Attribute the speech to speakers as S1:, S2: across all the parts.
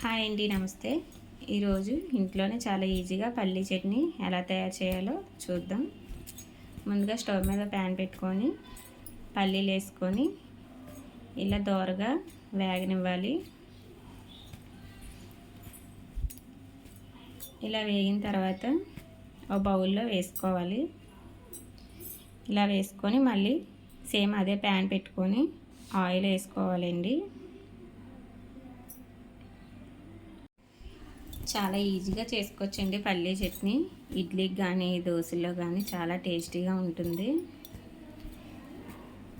S1: Hi అండి నమస్తే. ఈరోజు ఇంట్లోనే చాలా ఈజీగా పల్లీ చట్నీ ఎలా తయారు చేయాలో చూద్దాం. ముందుగా స్టవ్ మీద ప్యాన్ పెట్టుకొని పల్లీలు వేసుకొని ఇలా దోరగా వేగనివ్వాలి. ఇలా వేగిన తర్వాత ఒక బౌల్లో వేసుకోవాలి. ఇలా వేసుకొని మళ్ళీ సేమ్ అదే ప్యాన్ పెట్టుకొని ఆయిల్ వేసుకోవాలండి. చాలా ఈజీగా చేసుకోవచ్చండి పల్లీ చట్నీ. ఇడ్లీకి కానీ దోశలో కానీ చాలా టేస్టీగా ఉంటుంది.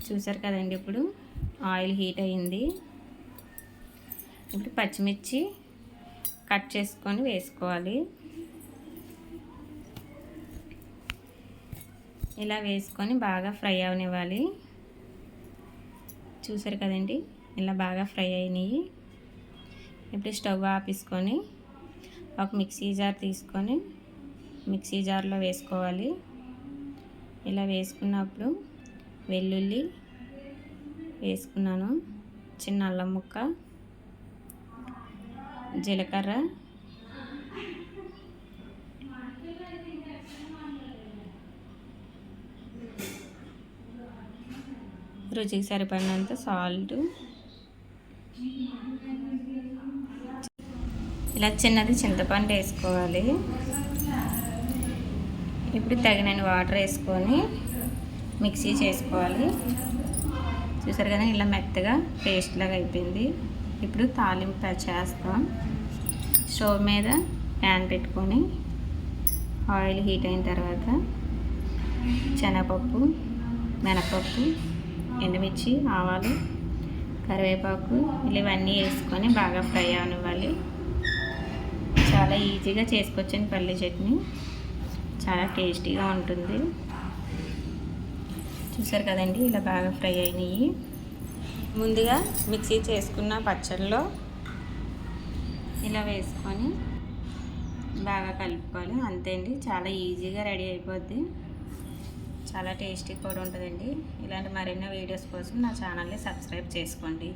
S1: చూసారు కదండి ఇప్పుడు? ఆయిల్ హీట్ అయింది ఇప్పుడు పచ్చిమిర్చి కట్ చేసుకొని వేసుకోవాలి. ఇలా వేసుకొని బాగా ఫ్రై అవనివ్వాలి. చూసారు కదండి? ఇలా బాగా ఫ్రై అయినాయి. ఇప్పుడు స్టవ్ ఆపేసుకొని ఒక మిక్సీ జార్ తీసుకొని మిక్సీ జార్లో వేసుకోవాలి. ఇలా వేసుకున్నప్పుడు వెల్లుల్లి వేసుకున్నాను. చిన్న అల్లం ముక్క జీలకర్ర రుచికి సరిపడినంత సాల్ట్ ఇలా చిన్నది చింతపండు వేసుకోవాలి. ఇప్పుడు తగినన్ని వాటర్ వేసుకొని మిక్సీ చేసుకోవాలి. చూసారు కదా ఇలా మెత్తగా పేస్ట్ లాగా అయిపోయింది. ఇప్పుడు తాలింపు చేస్తాం. స్టవ్ మీద ప్యాన్ పెట్టుకొని ఆయిల్ హీట్ అయిన తర్వాత శనగపప్పు మినపప్పు ఎండుమిర్చి ఆవాలు కరివేపాకు ఇలా ఇవన్నీ వేసుకొని బాగా ఫ్రై అవనివ్వాలి. చాలా ఈజీగా చేసుకోవచ్చండి పల్లి చట్నీ. చాలా టేస్టీగా ఉంటుంది. చూసారు కదండి ఇలా బాగా ఫ్రై అయినాయి. ముందుగా మిక్సీ చేసుకున్న పచ్చడిలో ఇలా వేసుకొని బాగా కలుపుకోవాలి. అంతే అండి చాలా ఈజీగా రెడీ అయిపోద్ది. చాలా టేస్టీ కూడా ఉంటుందండి. ఇలాంటి మరిన్ని వీడియోస్ కోసం నా ఛానల్ని సబ్స్క్రైబ్ చేసుకోండి.